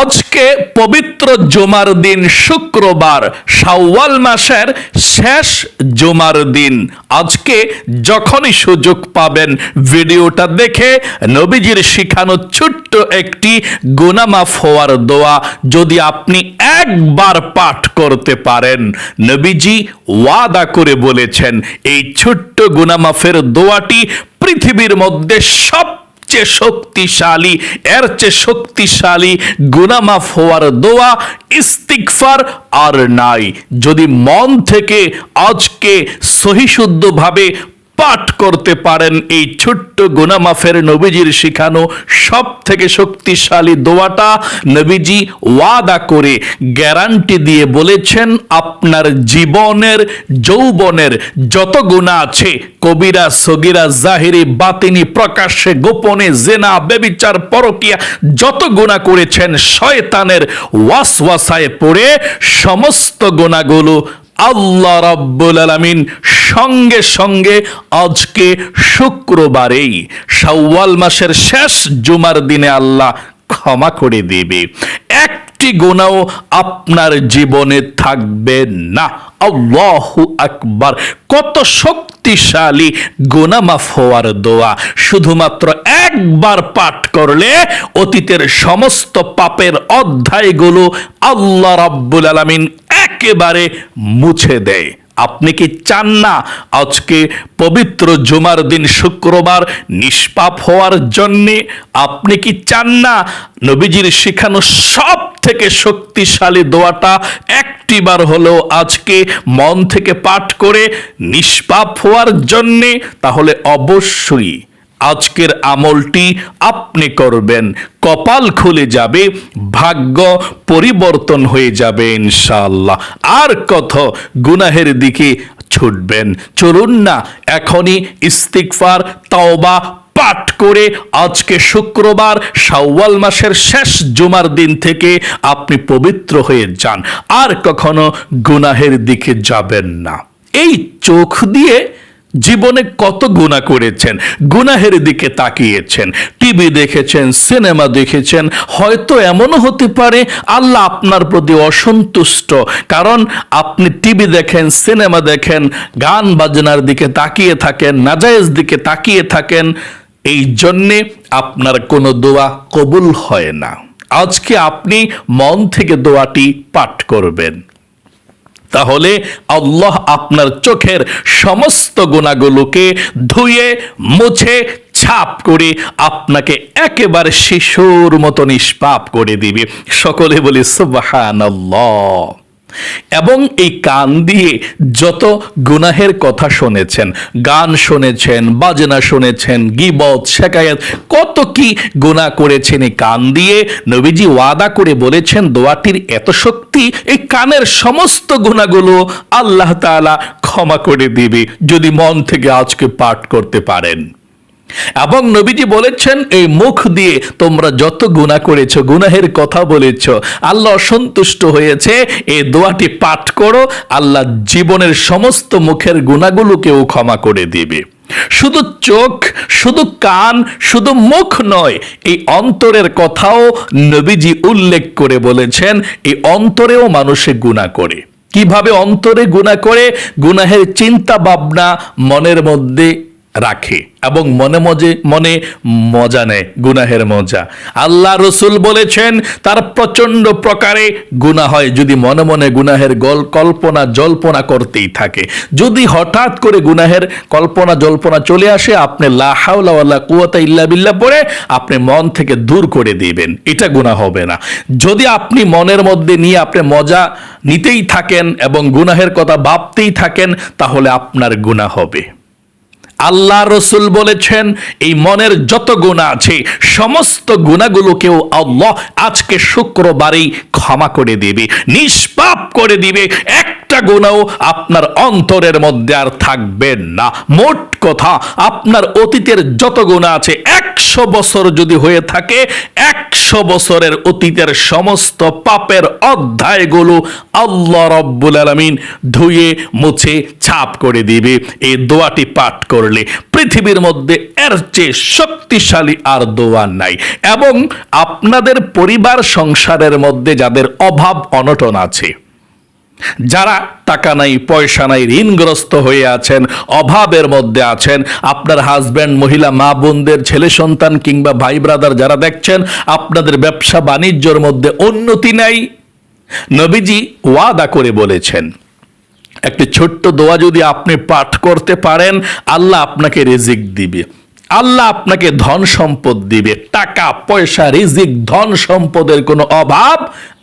আজকে পবিত্র জুমার দিন শুক্রবার, শাওয়াল মাসের শেষ জুমার দিন। আজকে যখনই সুযোগ পাবেন ভিডিওটা দেখে নবীজির শিখানো ছোট্ট একটি গুনামাফ হওয়ার দোয়া যদি আপনি একবার পাঠ করতে পারেন। নবীজি ওয়াদা করে বলেছেন, এই ছোট্ট গুনামাফের দোয়াটি পৃথিবীর মধ্যে সব চেয়ে শক্তিশালী, এর চেয়ে শক্তিশালী গুনামাফ হওয়ার দোয়া ইস্তিকফার আর নাই। যদি মন থেকে আজকে সহিশুদ্ধভাবে পাঠ করতে পারেন এই ছোট্ট গুনামাফের নবীজির শিখানো সব থেকে শক্তিশালী দোয়াটা নবীজি ওয়াদা করে, গ্যারান্টি দিয়ে বলেছেন, আপনার জীবনের, যৌবনের যত গুণা আছে, কবিরা, সগিরা, জাহিরি, বাতিনি, প্রকাশ্যে, গোপনে, জেনা বেবিচার পরকিয়া, যত গুণা করেছেন, শয়তানের ওয়াসওয়াসায় পড়ে সমস্ত গুণাগুলো আল্লাহ রাব্বুল আলামিন সঙ্গে সঙ্গে আজকে শুক্রবারেই শাওয়াল মাসের শেষ জুমার দিনে আল্লাহ ক্ষমা করে দেবে। একটি গুণাও আপনার জীবনে থাকবে না। আল্লাহু আকবার। কত শক্তিশালী গুনামাফ হওয়ার দোয়া। শুধুমাত্র একবার পাঠ করলে অতীতের সমস্ত পাপের অধ্যায়গুলো আল্লাহ রাব্বুল আলামিন একেবারে মুছে দেয়। আপনি কি চান না আজকে পবিত্র জুমার দিন শুক্রবার নিষ্পাপ হওয়ার জন্যে? আপনি কি চান না নবীজির শিখানো সব থেকে শক্তিশালী দোয়াটা একটিবার হলেও আজকে মন থেকে পাঠ করে নিষ্পাপ হওয়ার জন্যে? তাহলে অবশ্যই আজকের আমলটি আপনি করবেন। কপাল খুলে যাবে, ভাগ্য পরিবর্তন হয়ে যাবে ইনশাআল্লাহ। আর কত গুনাহের দিকে ছুটবেন। চলুন না, এখনই ইস্তিকফার তাওবা পাঠ করে আজকে শুক্রবার, শাওয়াল মাসের শেষ জুমার দিন থেকে আপনি পবিত্র হয়ে যান। আর কখনো গুনাহের দিকে যাবেন না। এই চোখ দিয়ে জীবনে কত গুণা করেছেন, গুনাহের দিকে তাকিয়েছেন, টিভি দেখেছেন, সিনেমা দেখেছেন, হয়তো এমনও হতে পারে আল্লাহ আপনার প্রতি অসন্তুষ্ট। কারণ আপনি টিভি দেখেন, সিনেমা দেখেন, গান বাজনার দিকে তাকিয়ে থাকেন, নাজায়েজ দিকে তাকিয়ে থাকেন, এই জন্যে আপনার কোনো দোয়া কবুল হয় না। আজকে আপনি মন থেকে দোয়াটি পাঠ করবেন। তাহলে আল্লাহ আপনার চোখের সমস্ত গুণাগুলোকে ধুয়ে, মুছে, ছাপ করে আপনাকে একেবারে শিশুর মতো নিষ্পাপ করে দিবে। সকলে বলি, সুবহানাল্লাহ। এবং এই কান দিয়ে যত গুনাহের কথা শুনেছেন, গান শুনেছেন, বাজনা শুনেছেন, গিবত, শেখায়াত, কত কি গুনাহ করেছেন এই কান দিয়ে, নবীজি ওয়াদা করে বলেছেন দোয়াটির এত শক্তি, এই কানের সমস্ত গুণাগুলো আল্লাহ তাআলা ক্ষমা করে দিবে, যদি মন থেকে আজকে পাঠ করতে পারেন। এবং নবীজি বলেছেন, এই মুখ দিয়ে তোমরা যত গুনাহ করেছ, গুনাহের কথা বলেছ, আল্লাহ অসন্তুষ্ট হয়েছে, এই দোয়াটি পাঠ করো, আল্লাহ জীবনের সমস্ত মুখের গুণাগুলোকেও ক্ষমা করে দিবে। শুধু চোখ, শুধু কান, শুধু মুখ নয়, এই অন্তরের কথাও নবীজি উল্লেখ করে বলেছেন, এই অন্তরেও মানুষে গুণা করে। কীভাবে অন্তরে গুণা করে? গুনাহের চিন্তা ভাবনা মনের মধ্যে রাখে এবং মনে মজে, মনে মজা নেয়, গুনাহের মজা। আল্লাহ রসুল বলেছেন, তার প্রচণ্ড প্রকারে গুনাহ হয় যদি মনে মনে গুনাহের গল, কল্পনা, জল্পনা করতেই থাকে। যদি হঠাৎ করে গুনাহের কল্পনা, জল্পনা চলে আসে, আপনি লাহাউলা কুয়াতা ইল্লা বিল্লা পড়ে আপনি মন থেকে দূর করে দিবেন। এটা গুনাহ হবে না। যদি আপনি মনের মধ্যে নিয়ে আপনি মজা নিতেই থাকেন এবং গুনাহের কথা ভাবতেই থাকেন, তাহলে আপনার গুনাহ হবে। আল্লাহ রসুল বলেছেন, এই মনের যত গুণা আছে, সমস্ত গুণাগুলোকেও আল্লাহ আজকে শুক্রবারেই ক্ষমা করে দেবে, নিষ্পাপ করে দিবে। একটা গুণাও আপনার অন্তরের মধ্যে আর থাকবে না। মোট কথা, আপনার অতীতের যত গুণা আছে একশো বছর যদি হয়ে থাকে, একশো বছরের অতীতের সমস্ত পাপের অধ্যায়গুলো আল্লাহ রব্বুল আলমিন ধুয়ে, মুছে, ছাপ করে দিবে। এই দোয়াটি পাঠ করলে পৃথিবীর মধ্যে এর চেয়ে শক্তিশালী আর দোয়া নাই। এবং আপনাদের পরিবার সংসারের মধ্যে যাদের অভাব, অনটন আছে যারা টাকা নাই, পয়সা নাই, ঋণগ্রস্ত হয়ে আছেন, অভাবের মধ্যে আছেন, আপনার হাজব্যান্ড মহিলা, মা বোনদের, ছেলে সন্তান কিংবা ভাই ব্রাদার যারা দেখছেন, আপনাদের ব্যবসা বাণিজ্যর মধ্যে উন্নতি নাই। নবীজি ওয়াদা করে বলেছেন, একটি ছোট্ট দোয়া যদি আপনি পাঠ করতে পারেন, আল্লাহ আপনাকে রিজিক দিবে। আল্লাহ আপনাকে ধন সম্পদ দিবে। টাকা, পয়সা, রিজিক, ধন সম্পদের কোনো অভাব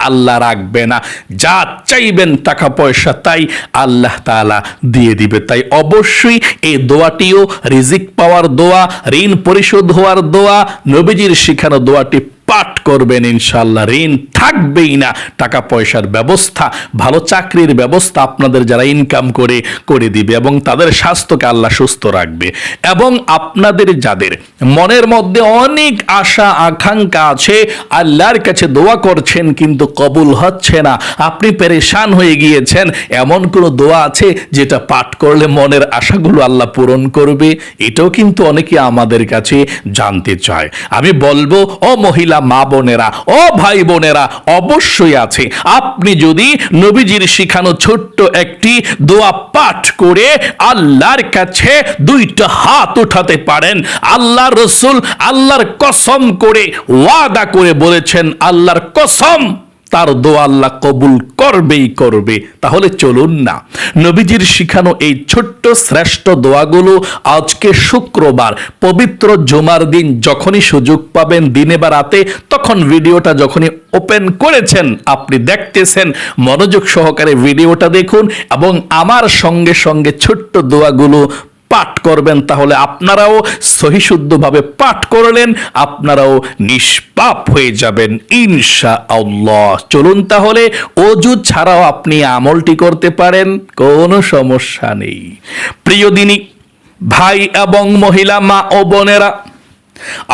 আল্লাহ রাখবে না। যা চাইবেন টাকা, পয়সা তাই আল্লাহ তালা দিয়ে দিবে। তাই অবশ্যই এই দোয়াটিও রিজিক পাওয়ার দোয়া, ঋণ পরিশোধ হওয়ার দোয়া, নবীজির শিখানো দোয়াটি পাঠ করবেন ইনশাল্লাহ ঋণ থাকবেই না। টাকা পয়সার ব্যবস্থা, ভালো চাকরির ব্যবস্থা আপনাদের যারা ইনকাম করে করে দিবে এবং তাদের স্বাস্থ্যকে আল্লাহ সুস্থ রাখবে। এবং আপনাদের যাদের মনের মধ্যে অনেক আশা, আকাঙ্ক্ষা আছে, আল্লাহর কাছে দোয়া করছেন কিন্তু কবুল হচ্ছে না, আপনি পেরেশান হয়ে গিয়েছেন, এমন কোনো দোয়া আছে যেটা পাঠ করলে মনের আশাগুলো আল্লাহ পূরণ করবে? এটাও কিন্তু অনেকে আমাদের কাছে জানতে চায়। আমি বলব, ও মহিলা মা বোনেরা, ও ভাই বোনেরা, অবশ্যই আছে। আপনি যদি নবীজির শিখানো ছোট্ট একটি দোয়া পাঠ করে আল্লাহর কাছে দুইটা হাত উঠাতে পারেন, আল্লাহ রসুল আল্লাহর কসম করে ওয়াদা করে বলেছেন, আল্লাহর কসম। তার দোয়া আল্লাহ কবুল করবেই করবে। তাহলে চলুন না। নবীজির শিখানো এই ছোট্ট শ্রেষ্ঠ দোয়াগুলো আজকে শুক্রবার, পবিত্র জুমার দিন যখনই সুযোগ পাবেন দিনে বা রাতে, তখন ভিডিওটা যখনই ওপেন করেছেন, আপনি দেখতেছেন, মনোযোগ সহকারে ভিডিওটা দেখুন এবং আমার সঙ্গে সঙ্গে ছোট্ট দোয়াগুলো পাঠ করবেন, তাহলে আপনারাও সহিশুদ্ধভাবে পাঠ করলেন, আপনারাও নিষ্পাপ হয়ে যাবেন ইনশা আল্লাহ চলুন তাহলে, অজু ছাড়াও আপনি আমলটি করতে পারেন, কোনো সমস্যা নেই। প্রিয় দিনী, ভাই এবং মহিলা, মা ও বোনেরা,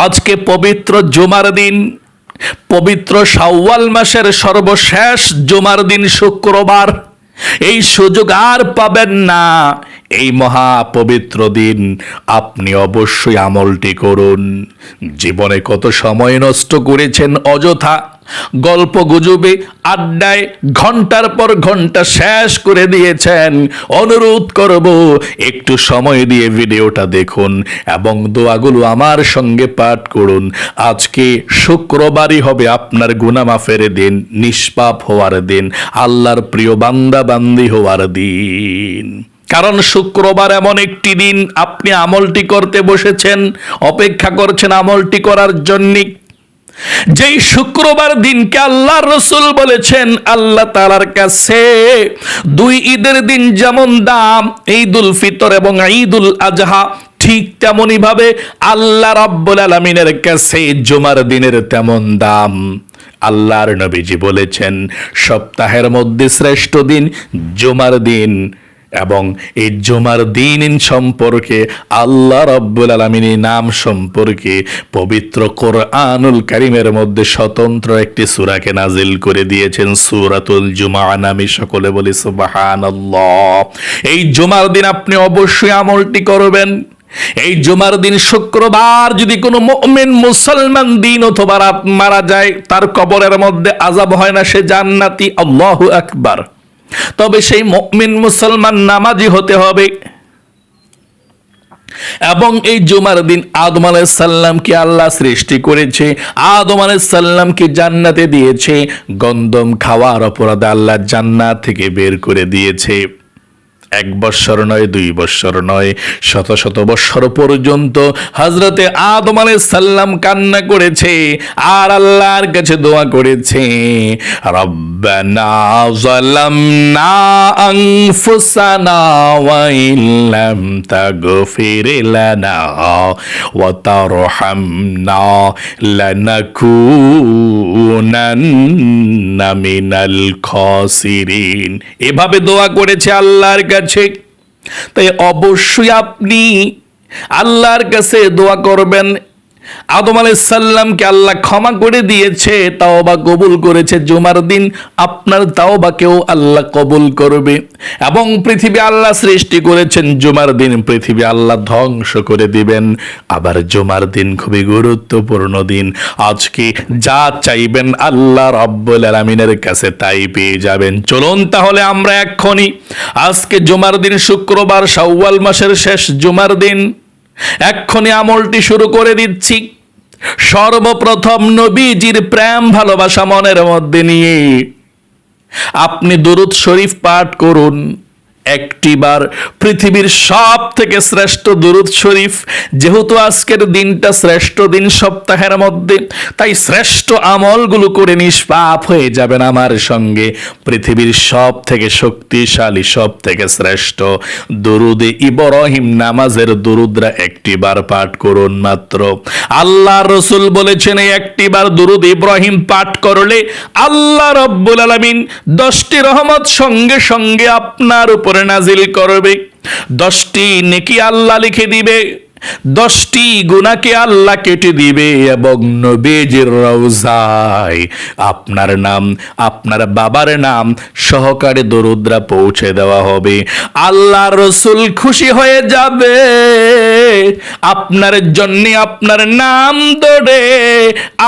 আজকে পবিত্র জুমার দিন, পবিত্র শাওয়াল মাসের সর্বশেষ জুমার দিন শুক্রবার। এই সুযোগ আর পাবেন না এই মহা পবিত্র দিন আপনি অবশ্যই আমলটি করুন। জীবনে কত সময় নষ্ট করেছেন অযথা গল্প গুজবে, আড্ডায় ঘণ্টার পর ঘণ্টা শেষ করে দিয়েছেন। অনুরোধ করব, একটু সময় দিয়ে ভিডিওটা দেখুন এবং দোয়াগুলো আমার সঙ্গে পাঠ করুন। আজকে শুক্রবারই হবে আপনার গুনামাফের দিন, নিষ্পাপ হওয়ার দিন, আল্লাহর প্রিয় বান্দা বান্দি হওয়ার দিন। কারণ শুক্রবার এমন একটি দিন, আপনি আমলটি করতে বসেছেন, অপেক্ষা করছেন আমলটি করার জন্যে। যেই শুক্রবার দিনকে আল্লাহ রসুল বলেছেন, আল্লাহ তালার কাছে দুই ঈদের দিন যেমন দাম, ঈদুল ফিতর এবং ঈদুল আজহা, ঠিক তেমনই ভাবে আল্লাহ রাব্বুল আলমিনের কাছে জুমার দিনের তেমন দাম। আল্লাহর নবীজি বলেছেন, সপ্তাহের মধ্যে শ্রেষ্ঠ দিন জুমার দিন। এবং এই জুমার দিন সম্পর্কে আল্লাহ রব্বুল আলমিনী নাম সম্পর্কে পবিত্র কোরআনুল করিমের মধ্যে স্বতন্ত্র একটি সুরাকে নাজিল করে দিয়েছেন সুরাতুল জুমা নামি সকলে বলি সুবাহান এই জুমার দিন আপনি অবশ্যই আমলটি করবেন। এই জুমার দিন শুক্রবার যদি কোনো মুমিন মুসলমান দিন অথবা রাত মারা যায়, তার কবরের মধ্যে আজাব হয় না, সে জান্নাতি। আল্লাহু আকবার। তবে সেই মুমিন মুসলমান নামাজি হতে হবে। এবং এই জুমার দিন আদম আলাইসাল্লামকে আল্লাহ সৃষ্টি করেছে, আদম আলাইসাল্লামকে জান্নাতে দিয়েছে, গন্দম খাওয়ার অপরাধে আল্লাহ জান্নাত থেকে বের করে দিয়েছে। এক বৎসর নয়, দুই বৎসর নয়, শত শত বৎসর পর্যন্ত হজরতে আদম সাল্লাম কান্না করেছে আর আল্লাহর কাছে দোয়া করেছে এভাবে দোয়া করেছে আল্লাহর কাছে তাই অবশ্যই আপনি আল্লাহর কাছে দোয়া করবেন আদম আলাইহিস সাল্লামকে আল্লাহ ক্ষমা করে দিয়েছে, তাওবা কবুল করেছে। জুমার দিন আপনার তাও তাওবাকেও আল্লাহ কবুল করবে। এবং পৃথিবী আল্লাহ সৃষ্টি করেছেন, জুমার দিন পৃথিবী আল্লাহ ধ্বংস করে দিবেন। আবার জুমার দিন খুবই গুরুত্বপূর্ণ দিন। আজকে যা চাইবেন আল্লাহ রব্বুল আলামিনের কাছে তাই পেয়ে যাবেন। চলুন তাহলে আমরা এক্ষুনি আজকে জুমার দিন শুক্রবার, শাওয়াল মাসের শেষ জুমার দিন এক্ষুনি আমলটি শুরু করে দিচ্ছি। সর্বপ্রথম নবীজির প্রেম ভালোবাসা মনের মধ্যে নিয়ে। আপনি দুরুদ শরীফ পাঠ করুন। একটিবার পৃথিবীর সব থেকে শ্রেষ্ঠ দুরুদ শরীফ, যেহেতু আজকের দিনটা শ্রেষ্ঠ দিন সপ্তাহের মধ্যে, তাই শ্রেষ্ঠ আমলগুলো করে নিষ্পাপ হয়ে যাবেন আমার সঙ্গে। পৃথিবীর সব থেকে শক্তিশালী সব থেকে শ্রেষ্ঠ দুরুদে ইব্রাহিম নামাজের দুরুদরা একটিবার পাঠ করুন মাত্র। আল্লাহ রসুল বলেছেন, এই একটিবার দুরুদ ইব্রাহিম পাঠ করলে আল্লাহ রব্বুল আলামিন দশটি রহমত সঙ্গে সঙ্গে আপনার উপরে নাজিল করবে। দশটি নেকি আল্লাহ লিখে দিবে। দশটি গুণাকে আল্লাহ কেটে দিবে এবং নবীজির রওজায় আপনার নাম, আপনার বাবার নাম সহকারে দরুদ্রা পৌঁছে দেওয়া হবে। আল্লাহ রসুল খুশি হয়ে যাবে। আপনার জন্য আপনার নাম দৌড়ে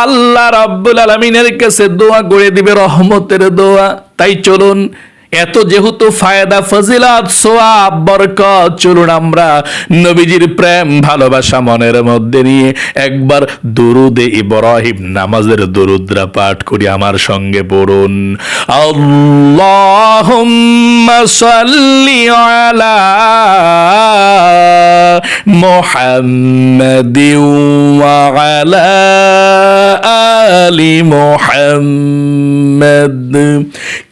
আল্লাহ রাব্বুল আলমিনের কাছে দোয়া করে দিবে, রহমতের দোয়া। তাই চলুন এত যেহেতু ফায়দা, ফজিলাত, সোয়াব, বরকত, চলুন আমরা নবীজির প্রেম, ভালোবাসা মনের মধ্যে নিয়ে একবার দুরুদে ইব্রাহিম নামাজের দুরুদ্রা পাঠ করি আমার সঙ্গে পড়ুন। আল্লাহুম্মা সাল্লি আলা মুহাম্মাদিন ওয়া আলা আলি মুহাম্মাদ।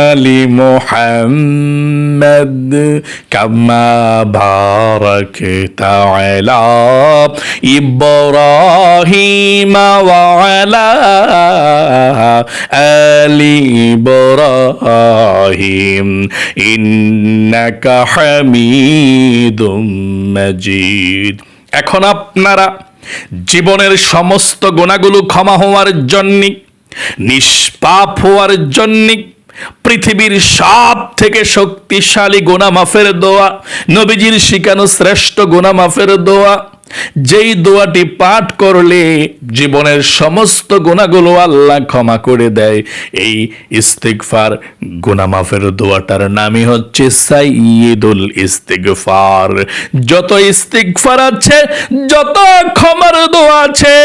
آل محمد كما باركت على إبراهيم وعلى آل إبراهيم إنك حميد مجيد এখন আপনারা জীবনের সমস্ত গোনাগুলো ক্ষমা হওয়ার জন্যে নিষ্পাপ হওয়ার জন্যে পৃথিবীর সব থেকে শক্তিশালী গোনা মাফের দোয়া, নবীজির শিখানো শ্রেষ্ঠ গোনা মাফের দোয়া। যেই দোয়াটি পাঠ করলে জীবনের সমস্ত গুণাগুলো আল্লাহ ক্ষমা করে দেয়। এই ইস্তিগফার গুনাহ মাফের দোয়াটার নামই হচ্ছে সাইয়্যিদুল ইস্তিকফার যত ইস্তিগফার আছে, যত ক্ষমার দোয়া আছে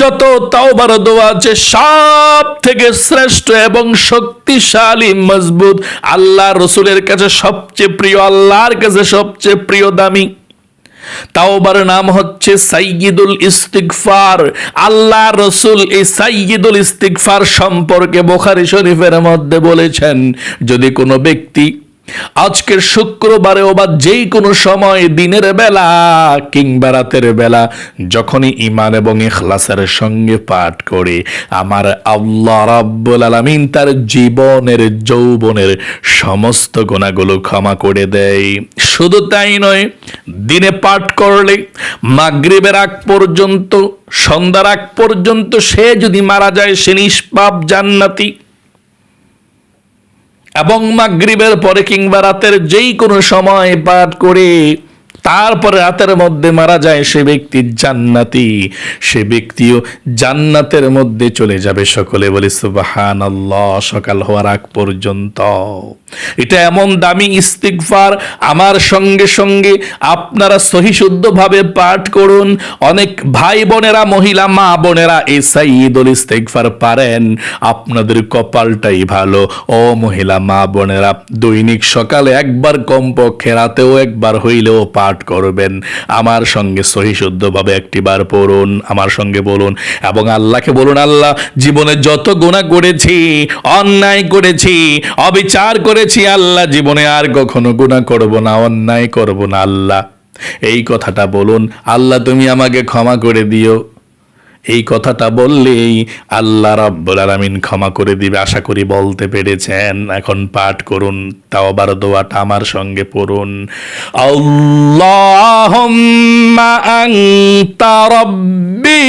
যত তাওবার দোয়া আছে, সব থেকে শ্রেষ্ঠ এবং শক্তিশালী, মজবুত আল্লাহ রসুলের কাছে সবচেয়ে প্রিয়, আল্লাহর কাছে সবচেয়ে প্রিয় দামি। তাওবার নাম হচ্ছে সাইয়্যিদুল ইস্তিগফার। আল্লাহ রসুল এই সাইয়্যিদুল ইস্তিগফার সম্পর্কে বোখারি শরীফের মধ্যে বলেছেন, যদি কোনো ব্যক্তি আজকের শুক্রবারেও বা যেই কোনো সময় দিনের বেলা কিংবা রাতের বেলা যখনই ইমান এবং ইখলাসের সঙ্গে পাঠ করে, আমার আল্লাহ রাব্বুল আলামিন তার জীবনের, যৌবনের সমস্ত গোনাগুলো ক্ষমা করে দেয়। শুধু তাই নয়, দিনে পাঠ করলে মাগরিবের আগ পর্যন্ত, সন্ধ্যার আগ পর্যন্ত সে যদি মারা যায়, সে নিষ্পাপ জান্নাতি। এবং মাগরিবের পরে কিংবা রাতের যেই কোনো সময় পাঠ করে তারপরে রাতের মধ্যে মারা যায় সে ব্যক্তি জান্নাতি। সে ব্যক্তিও জান্নাতের মধ্যে চলে যাবে সকলে বলে সুবাহান সকাল হওয়ার আগ পর্যন্ত। এটা এমন দামি ইস্তিগফার। আমার সঙ্গে সঙ্গে আপনারা সহিশুদ্ধভাবে পাঠ করুন। অনেক ভাই বোনেরা, মহিলা, মা বোনেরা এই সাইদুল ইস্তিগফার পারেন। আপনাদের কপালটাই ভালো। ও মহিলা, মা বোনেরা, দৈনিক সকালে একবার কমপক্ষে রাতেও একবার হইলেও পাঠ করবেন। আমার সঙ্গে সহি শুদ্ধভাবে একটিবার পড়ুন, আমার সঙ্গে বলুন, এবং আল্লাহকে বলুন, আল্লাহ, জীবনে যত গোনা করেছি, অন্যায় করেছি, অবিচার করেছি, আল্লাহ, জীবনে আর কখনো গুণা করব না, অন্যায় করব না, আল্লাহ। এই কথাটা বলুন, আল্লাহ, তুমি আমাকে ক্ষমা করে দিও। এই কথাটা বললেই আল্লাহ রাব্বুল আলামিন ক্ষমা করে দিবে, আশা করি বলতে পেরেছেন। এখন পাঠ করুন তাও আবার দোয়াটা আমার সঙ্গে পড়ুন। আল্লাহুম্মা আনতা রাব্বি।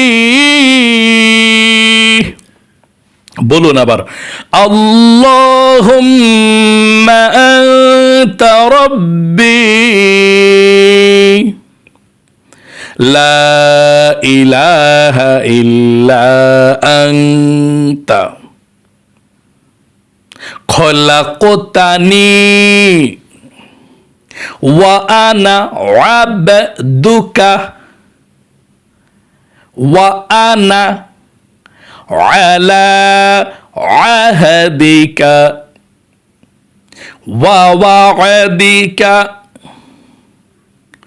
বলুন আবার, আল্লাহুম্মা আনতা রাব্বি। لا إله إلا أنت. خلقتني وأنا عبدك وأنا على عهدك ووعدك.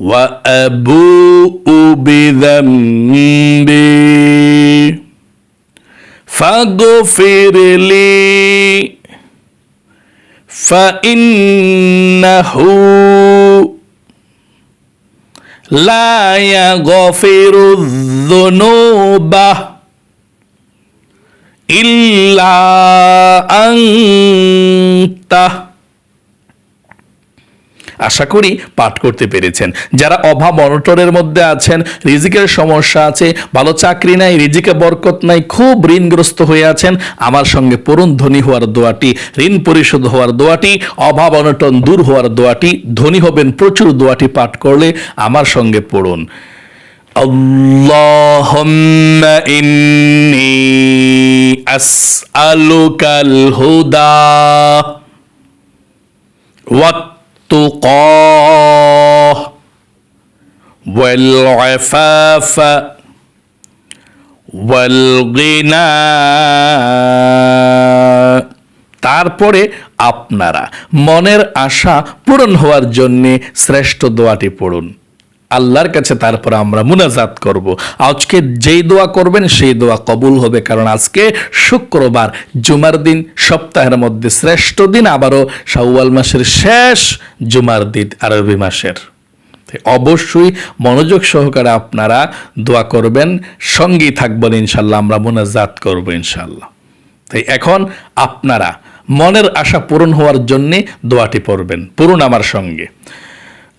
وأبوء بذنبي. فاغفر لي. فإنه لا يغفر الذنوب إلا أنت. আশা করি পাঠ করতে পেরেছেন যারা অভাব অনটনের মধ্যে আছেন রিজিকের সমস্যা আছে ভালো চাকরি নাই রিজিকে বরকত নাই খুব ঋণগ্রস্ত হয়ে আছেন আমার সঙ্গে পূরণ ধনী হওয়ার দোয়াটি ঋণ পরিশোধ হওয়ার দোয়াটি অভাব অনটন দূর হওয়ার দোয়াটি ধনী হবেন প্রচুর দোয়াটি পাঠ করলে আমার সঙ্গে পড়ুন اللهم إني أسألك الهدى والتقى والعفاف والغنى তারপরে আপনারা মনের আশা পূরণ হওয়ার জন্যে শ্রেষ্ঠ দোয়াটি পড়ুন আল্লাহর কাছে তারপর আমরা মুনাজাত করব। আজকে যেই দোয়া করবেন, সেই দোয়া কবুল হবে, কারণ আজকে শুক্রবার, জুমার দিন, সপ্তাহের মধ্যে শ্রেষ্ঠ দিন, আবারও শাওয়াল মাসের শেষ জুমার দিন, আরবি মাসের। অবশ্যই মনোযোগ সহকারে আপনারা দোয়া করবেন, সঙ্গেই থাকবেন ইনশাল্লাহ আমরা মুনাজাত করব ইনশাল্লাহ তাই এখন আপনারা মনের আশা পূরণ হওয়ার জন্যে দোয়াটি পড়বেন, পড়ুন আমার সঙ্গে।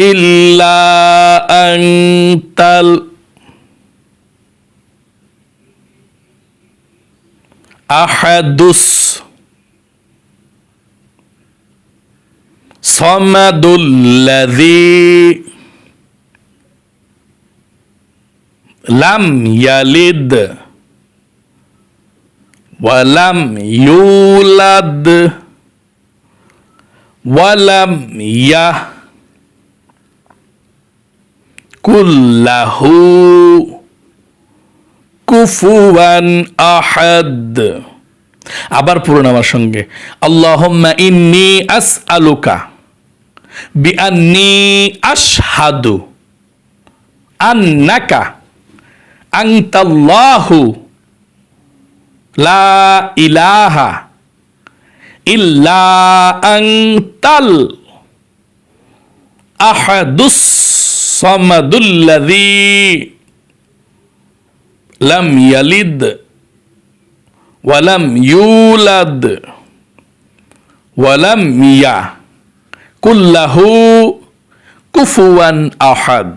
إلا أنت الأحد الصمد الذي لم يلد ولم يولد ওয়ালাম ইয়া কুল্লাহু কুফুয়ান আহাদ। আবার পূরণ আমার সঙ্গে। আল্লাহুম্মা ইন্নি আসআলুকা বিআন্নি আশহাদু আন্নাকা আনতাল্লাহু লা ইলাহা ইল্লা আনতাল আহাদুস সামাদুল্লাযী লাম ইয়ালিদ ওয়ালাম ইউলাদ ওয়ালাম ইয়া কুল্লাহু কুফুয়ান আহাদ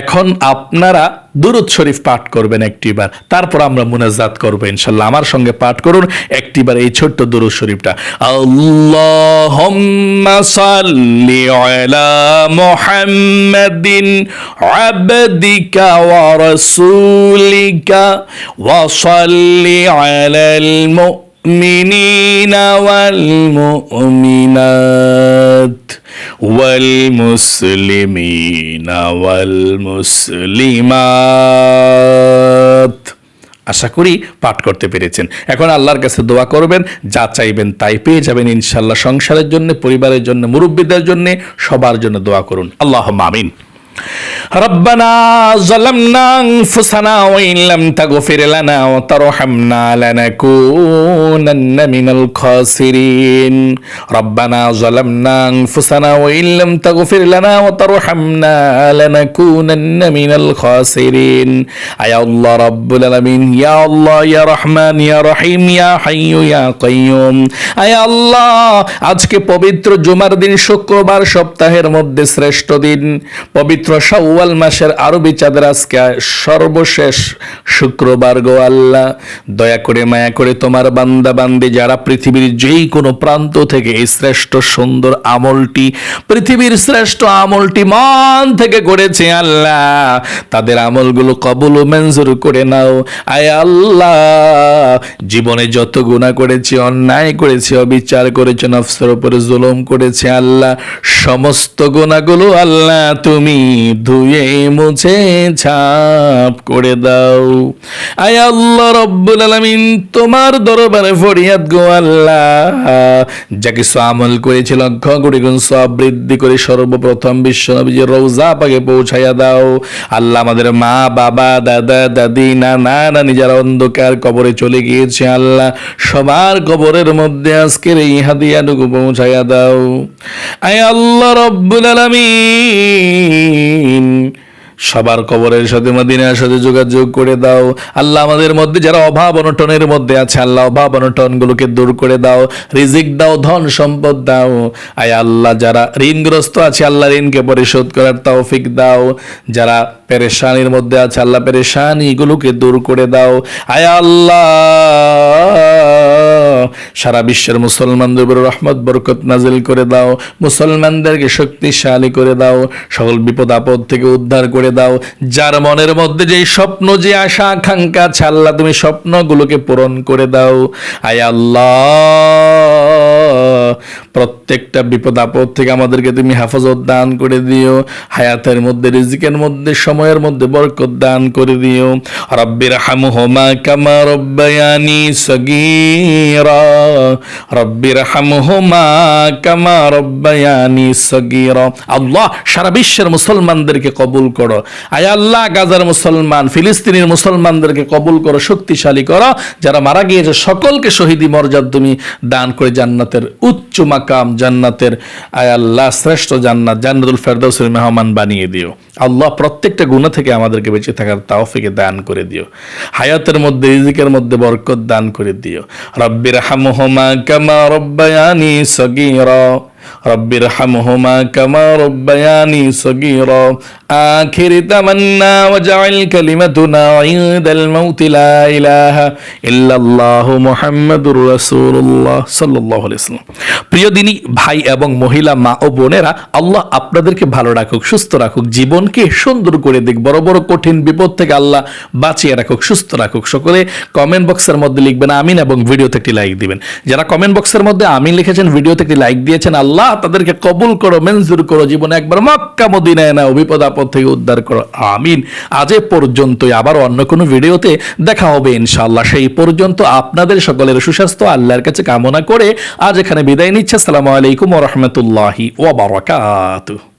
এখন আপনারা দুরুদ শরীফ পাঠ করবেন একটিবার, তারপর আমরা মুনাজাত করব ইনশাল্লাহ। আমার সঙ্গে পাঠ করুন একটিবার এই ছোট্ট দুরুদ শরীফটা। আল্লাহুম্মা সাল্লি আলা মুহাম্মাদিন আবদিকা ওয়া রাসূলিকা ওয়া সাল্লি আলাল মুমিনিনা ওয়াল মুমিনাত। والمسلمين والمسلمات আশা করি পাঠ করতে পেরেছেন এখন আল্লাহর কাছে দোয়া করবেন যা চাইবেন তাই পেয়ে যাবেন ইনশাল্লাহ সংসারের জন্য পরিবারের জন্য মুরব্বীদের জন্য সবার জন্য দোয়া করুন আল্লাহ আমিন ربنا ظلمنا أنفسنا وإن لم تغفر لنا وترحمنا لنكونن من الخاسرين ربنا ظلمنا أنفسنا وإن لم تغفر لنا وترحمنا لنكونن من الخاسرين أي الله رب العالمين يا الله يا رحمن يا رحيم يا حي يا قيوم أي الله আজকে পবিত্র জুমার দিন শুক্রবার সপ্তাহের মধ্যে শ্রেষ্ঠ দিন পবিত্র শাওয়াল মাসের আরবি চাঁদের আজকে সর্বশেষ শুক্রবার গো আল্লাহ। দয়া করে, মায়া করে তোমার বান্দা বান্দি যারা পৃথিবীর যেই কোনো প্রান্ত থেকে এই শ্রেষ্ঠ সুন্দর আমলটি, পৃথিবীর শ্রেষ্ঠ আমলটি মন থেকে করেছে আল্লাহ। তাদের আমলগুলো কবল মঞ্জুর করে নাও। আয় আল্লাহ, জীবনে যত গুণা করেছি, অন্যায় করেছি, অবিচার করেছে, নফসের উপরে জুলুম করেছে আল্লাহ। সমস্ত গুণাগুলো আল্লাহ তুমি ধুয়ে মুছে ছাপ করে দাও। আয় আল্লাহ রব্বুল আলামিন, তোমার দরবারে ফরিয়াদ গো আল্লাহ। যা কিছু আমল করেছে লক্ষ কোটি গুণ সব বৃদ্ধি করে সর্বপ্রথম বিশ্ব নবীজির রৌজা পাকে পৌঁছাইয়া দাও। আল্লাহ আমাদের মা, বাবা, দাদা, দাদি, নানা, নানি যারা অন্ধকার কবরে চলে গিয়েছে আল্লাহ, সবার কবরের মধ্যে আজকের এই হাদিয়াটুকু পৌঁছাইয়া দাও। আয় আল্লাহ রব্বুল আলামিন সবার কবরের সাথে মদিনার সাথে যোগাযোগ করে দাও। আল্লাহ আমাদের মধ্যে, যারা অভাব অনটনের মধ্যে আছে, আল্লাহ অভাব অনটন গুলোকে দূর করে দাও। রিজিক দাও, ধন সম্পদ দাও। আয় আল্লাহ, যারা ঋণগ্রস্ত আছে, আল্লাহ ঋণকে পরিশোধ করার তৌফিক দাও। যারা পেরেশানির মধ্যে আছে, আল্লাহ পেরেশানি গুলোকে দূর করে দাও। আয় আল্লাহ! সারা বিশ্বের মুসলমানদের উপর রহমত, বরকত নাজিল করে দাও। মুসলমানদেরকে শক্তিশালী করে দাও। সকল বিপদ আপদ থেকে উদ্ধার করে দাও। যার মনের মধ্যে যে স্বপ্ন, যে আশা, আকাঙ্ক্ষা আছে, আল্লাহ তুমি স্বপ্নগুলোকে পূরণ করে দাও। আয় আল্লাহ! প্রত্যেকটা বিপদ আপদ থেকে আমাদেরকে তুমি হেফাজত দান করে দিও। হায়াতের মধ্যে, রিজিকের মধ্যে সময়ের মধ্যে বরকত দান করে দিও। রব্বির হামহুমা কামা রব্বায়ানি সগীরা। রব্বির হামহুমা কামা রব্বায়ানি সগীরা। আল্লাহ সারা বিশ্বের মুসলমানদেরকে কবুল করো। আয় আল্লাহ গাজার মুসলমান, ফিলিস্তিনের মুসলমানদেরকে কবুল করো, শক্তিশালী করো। যারা মারা গিয়েছে, সকলকে শহীদি মর্যাদা তুমি দান করে জান্নাতের উচ্চ মাকাম, জান্নাতের, আয় আল্লাহ শ্রেষ্ঠ জান্নাত, জান্নাতুল ফেরদৌসের মেহমান বানিয়ে দিও। আল্লাহ প্রত্যেকটা গুণা থেকে আমাদেরকে বেঁচে থাকার তাওফিকে দান করে দিও। হায়াতের মধ্যে, রিজিকের মধ্যে বরকত দান করে দিও। রব্বির হামহমা কামা রব্বায়ানি সগীরা। رب ارحمهما كما ربياني صغيرا آخر تمنى وجعل كلمتنا عند الموت لا إله إلا الله محمد رسول الله صلى الله عليه وسلم প্রিয় দিনী ভাই এবং মহিলা মা ও বোনেরা আল্লাহ আপনাদেরকে ভালো রাখুক সুস্থ রাখুক জীবনকে সুন্দর করে দিক বড় বড় কঠিন বিপদ থেকে আল্লাহ বাঁচিয়ে রাখুক সুস্থ রাখুক সকলে কমেন্ট বক্সের মধ্যে লিখবেন আমিন এবং ভিডিওতে একটি লাইক দিবেন যারা কমেন্ট বক্সের মধ্যে আমিন লিখেছেন ভিডিওতে একটি লাইক দিয়েছেন আল্লাহ তাদেরকে কবুল করো মেনজুর করো, জীবনে একবার মক্কা, মদিনায় না বিপদ আপদ থেকে উদ্ধার করো। আমিন। আজ পর্যন্তই। আবার অন্য কোনো ভিডিওতে দেখা হবে ইনশাআল্লাহ। সেই পর্যন্ত আপনাদের সকলের সুস্বাস্থ্য, আল্লাহর কাছে কামনা করে আজ এখানে বিদায় নিচ্ছে। আসসালামু আলাইকুম ওয়া বারাকাতুহু।